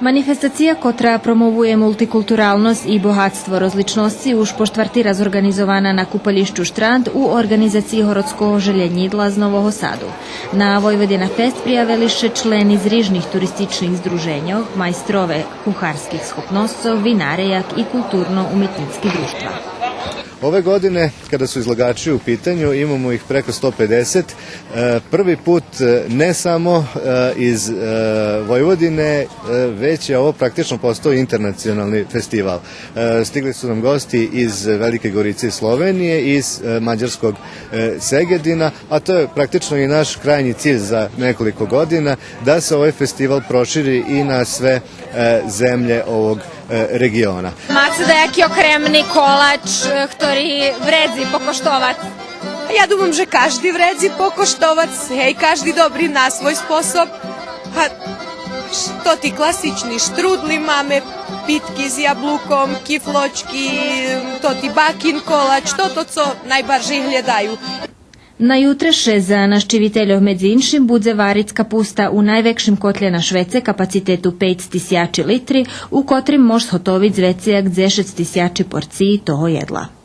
Manifestacija, kotra promovuje multikulturalnost i bogatstvo rozličnosti, už po štvrti razorganizovana na kupališću Štrand u organizaciji Horodskog željenjidla z Novog Sadu. Na Vojvodina Fest prijaveliše člen iz rižnih turističnih združenjov, majstrove kuharskih schopnostov, vinarejak i kulturno-umjetnicki društva. Ove godine, kada su izlagači u pitanju, imamo ih preko 150. E, Prvi put e, ne samo e, iz Vojvodine, već je ovo praktično postao internacionalni festival. Stigli su nam gosti iz Velike Gorice Slovenije, iz Mađarskog Segedina, a to je praktično i naš krajnji cilj za nekoliko godina, da se ovaj festival proširi i na sve zemlje ovog e, regiona. Máte nejaký okremný kolač, e, ktorý vredzi pokoštovať? Ja думам, že každý vredzi pokoštovac, hej, každý dobrý na svoj spôsob. A što ti klasični štrudli máme, pitky s jablukom, kifločky, to ti bakin kolač, to to, co najbardziej hľadajú. Na jutreše za naščiviteljov medzi inšim budze varic kapusta u najvekšim kotlje na Švece kapacitetu 5 tisjači litri, u kotrim mož zhotovit zvecijak 10 tisjači porciji toho jedla.